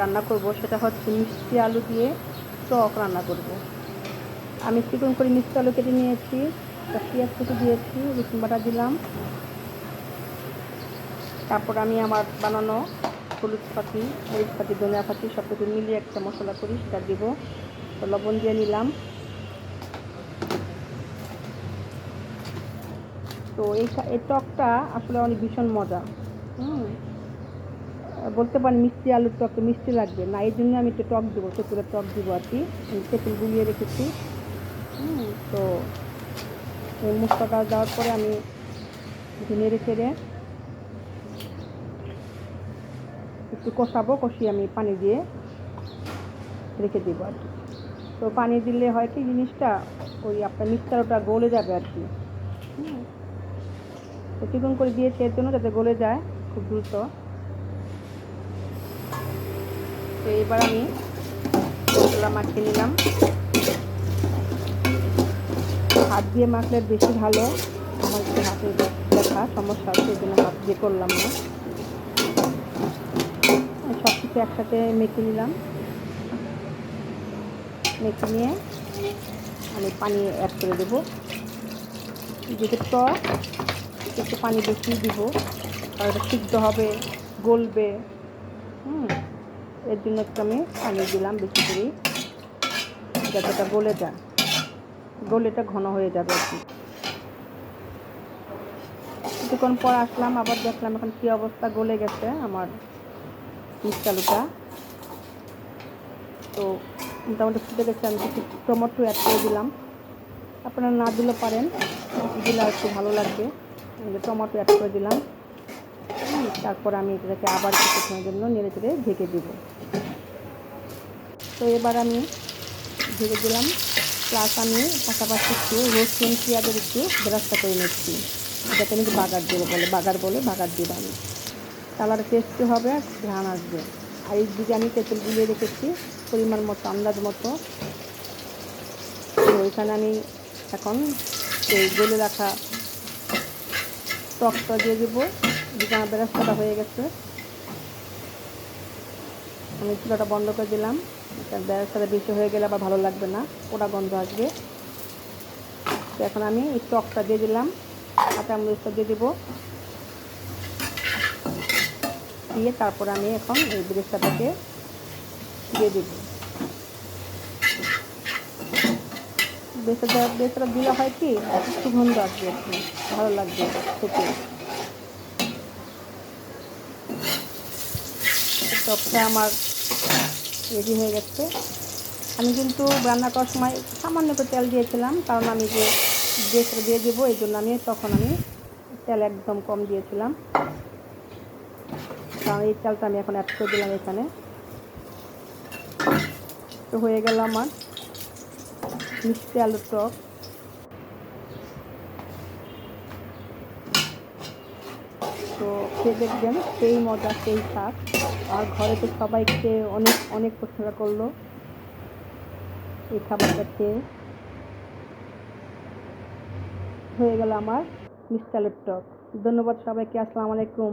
রান্না করব, সেটা হচ্ছে মিষ্টি আলু দিয়ে টক রান্না করব। আমি চিকন করে মিষ্টি আলু কেটে নিয়েছি পেঁয়াজ কেটে দিয়েছি, রসুন বাটা দিলাম। তারপর আমি আমার বানানো হলুদ পাতি, মরিচ পাতি, ধনিয়া পাতি সব কিছু মিলিয়ে একটা মশলা করি সেটা দিব লবণ দিয়ে নিলাম। তো এই টকটা আসলে অনেক ভীষণ মজা। হুম। বলতে পারেন মিষ্টি আলুর টক, মিষ্টি লাগবে। না, এই জন্য আমি একটু টক দেবো তেঁতুলের টক দেবো আর কি। আমি তেঁতুল গুলিয়ে রেখেছি। তো এই মশলাটা দেওয়ার পরে আমি নেড়ে চেড়ে একটু কষাবো, কষিয়ে আমি পানি দিয়ে রেখে দেবো আর কি। তো পানি দিলে হয় কি, জিনিসটা ওই আপনার মিক্সচারটা গলে যাবে আর কি। তো চিকন করে দিয়েছি এর জন্য যাতে গলে যায় খুব দ্রুত। তো এবার আমি মশলা মাখিয়ে নিলাম। হাত দিয়ে মাখলে বেশি ভালো। আমার একটু হাতে দেখা সমস্যা আছে, এই জন্য হাত দিয়ে করলাম না। সব কিছু একসাথে মেখে নিলাম। মেখে নিয়ে আমি পানি অ্যাড করে দেবো। যেহেতু টক, একটু পানি বেশি দিব আর সিদ্ধ হবে, গলবে। হুম। এর জন্য একটু আমি পানি দিলাম বেশি করে, যাতে এটা গলে যায়। গলেটা ঘন হয়ে যাবে আর কি। কিছুক্ষণ পর আসলাম, আবার দেখলাম এখন কী অবস্থা, গলে গেছে আমার মিষ্টি আলুটা তো মোটামুটি ফুটে গেছে, আমি কিছু টমেটো অ্যাড করে দিলাম। আপনারা না দিলে পারেন, দিলে আর একটু ভালো লাগবে। টমেটো অ্যাড করে দিলাম। তারপর আমি এটাকে আবার কিছুক্ষণের জন্য নেড়ে চেড়ে ঢেকে দিব। তো এবার আমি ঢেকে দিলাম। প্লাস আমি পাশাপাশি একটু রসুন, পেঁয়াজের একটু ব্যবস্থা করে নিচ্ছি। এটাকে আমি বাগার দেবো বলে, বাগার বলে বাগার দিব আমি কালার টেস্টি হবে ধান আসবে। আর এই দিকে আমি তেঁতুল গুলিয়ে রেখেছি, পরিমাণ মতো, আন্দাজ মতো। তো এখানে আমি এখন এই গলে রাখা টকটা দিয়ে দেবো। আমার ব্যবস্থাটা হয়ে গেছে। আমি চুলাটা বন্ধ করে দিলাম। কারণ বেশি হয়ে গেলে আবার ভালো লাগবে না। ওটা গন্ধ আসবে। তো এখন আমি এই টকটা দিয়ে দিলাম। কাঁচা মরিচটা দিয়ে দেবো। দিয়ে তারপর আমি এখন এই বেরেস্তাটাকে দিয়ে দেবো। বেরেস্তাটা বেরেস্তাটা দিলে হয় কি সুগন্ধ আসবে ভালো লাগবে খেতে। টকটা আমার রেডি হয়ে গেছে। আমি কিন্তু রান্না করার সময় সামান্য একটু তেল দিয়েছিলাম, কারণ আমি যে বেসটা দিয়ে দেবো, এই জন্য আমি তখন আমি তেল একদম কম দিয়েছিলাম। কারণ এই তেলটা আমি এখন অ্যাড করে দিলাম এখানে। তো হয়ে গেল আমার মিষ্টি আলুর টক তো খেয়ে দেখবেন, সেই মজা, সেই স্বাদ। আর ঘরে তো সবাই খেয়ে অনেক অনেক প্রশংসা করল। এই খাবারটা খেয়ে হয়ে গেল আমার মিষ্টালের টক ধন্যবাদ সবাইকে, আসসালামু আলাইকুম।